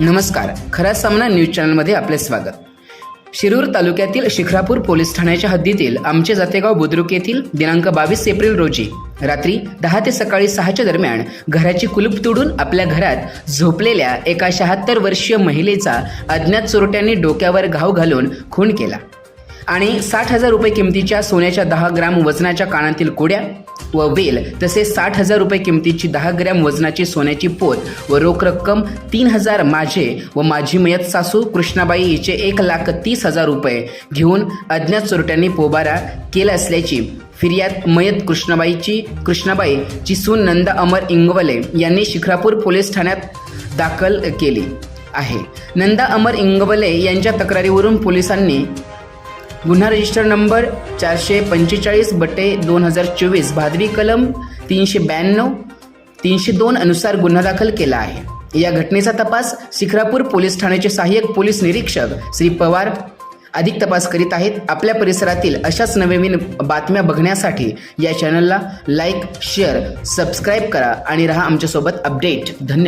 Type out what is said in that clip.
नमस्कार. खरा सामना न्यूज चॅनलमध्ये आपले स्वागत. शिरूर तालुक्यातील शिखरापूर पोलीस ठाण्याच्या हद्दीतील आमचे जातेगाव बुद्रुक येथील दिनांक बावीस एप्रिल रोजी रात्री दहा ते सकाळी सहाच्या दरम्यान घराची कुलूप तोडून आपल्या घरात झोपलेल्या एका शहात्तर वर्षीय महिलेचा अज्ञात चोरट्यांनी डोक्यावर घाव घालून खून केला. आणि साठ हजार रुपये किमतीच्या सोन्याच्या दहा ग्राम वजनाच्या कानातील कोड्या व वेल तसेच साठ हजार रुपये किमतीची दहा ग्रॅम वजनाची सोन्याची पोत व रोख रक्कम तीन हजार माझे व माझी मयत सासू कृष्णाबाई हिचे एक लाख तीस हजार रुपये घेऊन अज्ञात चोरट्यांनी पोबारा केला असल्याची फिर्याद मयत कृष्णाबाईची कृष्णाबाई चिसून नंदा अमर इंगवले यांनी शिखरापूर पोलीस ठाण्यात दाखल केली आहे. नंदा अमर इंगवले यांच्या तक्रारीवरून पोलिसांनी गुन्हा रजिस्टर नंबर चारशे पंचेचाळीस बटे दोन हजार चोवीस भादवी कलम तीनशे ब्याण्णव तीनशे दोन अनुसार गुन्हा दाखल केला आहे. या घटनेचा तपास शिखरापूर पोलीस ठाण्याचे सहाय्यक पोलीस निरीक्षक श्री पवार अधिक तपास करीत आहेत. आपल्या परिसरातील अशाच नवनवीन बातम्या बघण्यासाठी या चॅनलला लाईक शेअर सबस्क्राईब करा आणि राहा आमच्यासोबत अपडेट धन्यवाद.